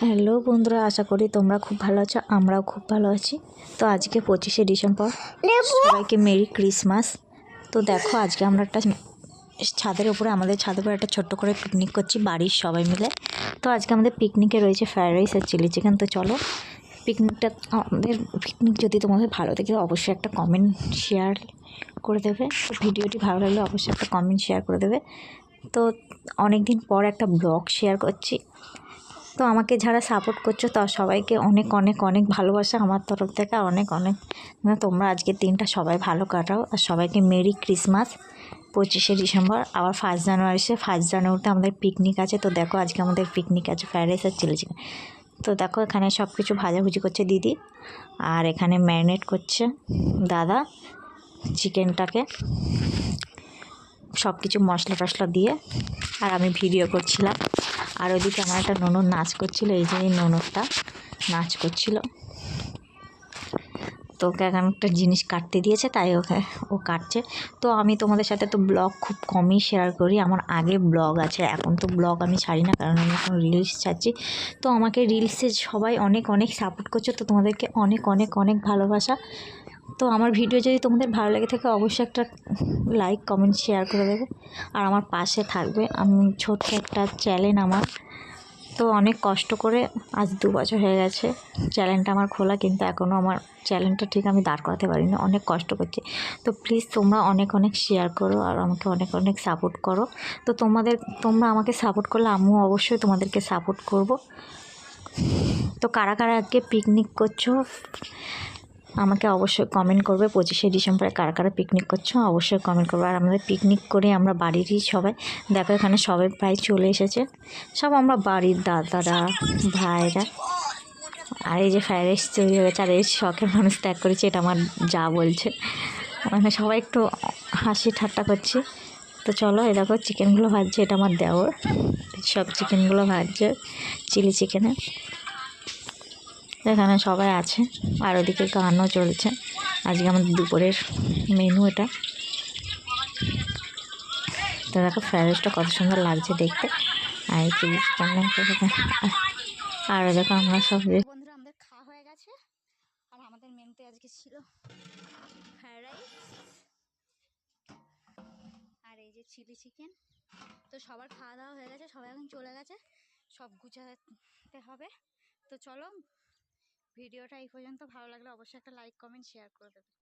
Hello বন্ধুরা আশা করি তোমরা খুব ভালো আছো আমরাও খুব ভালো আছি। তো আজকে পঁচিশে ডিসেম্বর সবাইকে মেরি ক্রিসমাস। তো দেখো আজকে আমরা একটা ছাদের উপরে আমাদের ছাদের উপরে একটা ছোট্ট করে পিকনিক করছি বাড়ির সবাই মিলে। তো আজকে আমাদের পিকনিকে রয়েছে ফ্রায়েড রাইস আর চিলি চিকেন তো চলো পিকনিকটা আমাদের পিকনিক যদি তোমাদের ভালো থেকে অবশ্যই একটা কমেন্ট শেয়ার করে দেবে। তো ভিডিওটি ভালো লাগলে অবশ্যই একটা কমেন্ট শেয়ার করে দেবে। তো অনেক দিন পর একটা ব্লগ শেয়ার করছি। তো আমাকে যারা সাপোর্ট করছ তা সবাইকে অনেক অনেক অনেক ভালোবাসা আমার তরফ থেকে। অনেক অনেক মানে তোমরা আজকের দিনটা সবাই ভালো কাটাও। আর সবাইকে মেরি ক্রিসমাস, পঁচিশে ডিসেম্বর, আবার ফার্স্ট জানুয়ারি সে ফার্স্ট জানুয়ারিতে আমাদের পিকনিক আছে। তো দেখো আজকে আমাদের পিকনিক আছে ফ্রাইড রাইস আর চিলি চিকেন তো দেখো এখানে সব কিছু ভাজাভুজি করছে দিদি। আর এখানে ম্যারিনেট করছে দাদা চিকেনটাকে সব কিছু মশলা টশলা দিয়ে। আর আমি ভিডিও করছিলাম। আর ওইদিকে আমার একটা ননদ নাচ করছিল, এই যে ননদটা নাচ করছিল। তো ওকে এখন একটা জিনিস কাটতে দিয়েছে, তাই ওকে, ও কাটছে। তো আমি তোমাদের সাথে তো ব্লগ খুব কমই শেয়ার করি, আমার আগে ব্লগ আছে, এখন তো ব্লগ আমি ছাড়ি না, কারণ আমি এখন রিলস ছাড়ছি। তো আমাকে রিলসে সবাই অনেক অনেক সাপোর্ট করছে, তো তোমাদেরকে অনেক অনেক অনেক ভালোবাসা। তো আমার ভিডিও যদি তোমাদের ভালো লেগে থাকে, অবশ্যই একটা লাইক কমেন্ট শেয়ার করে দেবে। আর আমার পাশে থাকবে আমি ছোট্ট একটা চ্যানেল আমার। তো অনেক কষ্ট করে আজ দু বছর হয়ে গেছে চ্যানেলটা আমার খোলা, কিন্তু এখনও আমার চ্যানেলটা ঠিক আমি দাঁড় করাতে পারিনি, অনেক কষ্ট করছি। তো প্লিজ তোমরা অনেক অনেক শেয়ার করো আর আমাকে অনেক অনেক সাপোর্ট করো। তো তোমাদের, তোমরা আমাকে সাপোর্ট করলে আমিও অবশ্যই তোমাদেরকে সাপোর্ট করব। তো কারা কারা আজকে পিকনিক করছ? আমাকে অবশ্যই কমেন্ট করবে। পঁচিশে ডিসেম্বরে কারা কারা পিকনিক করছ অবশ্যই কমেন্ট করবে। আর আমাদের পিকনিক করে আমরা বাড়িরই সবাই, দেখো এখানে সবাই প্রায় চলে এসেছে। সব আমরা বাড়ির দাদারা, ভাইরা। আর এই যে ফ্রাইড রাইস তৈরি হয়ে গেছে, আর এই শখের মানুষ ত্যাগ করেছে, এটা আমার যা বলছে। মানে সবাই একটু হাসি ঠাট্টা করছে। তো চলো এ দেখো চিকেনগুলো ভাজছে, এটা আমার দেওয়ার সব চিকেনগুলো ভাজছে চিলি চিকেনে এখানে সবাই আছে, আর ওদিকে গানও চলছে। আজকে আমাদের দুপুরের মেনু এটা। তো দেখো ফ্রাইড রাইসটা কত সুন্দর লাগছে দেখতে। আর আর দেখো আমরা সব বন্ধুরা, আমাদের খাওয়া হয়ে গেছে। আর আমাদের মেনুতে আজকে ছিল ফ্রাইড রাইস আর এই যে চিলি চিকেন তো সবার খাওয়া দাওয়া হয়ে গেছে, সবাই এখন চলে গেছে। সব গুছাতে হবে। তো চলো ভিডিওটা এই পর্যন্ত ভালো লাগলে অবশ্যই একটা লাইক কমেন্ট শেয়ার করে দেবে।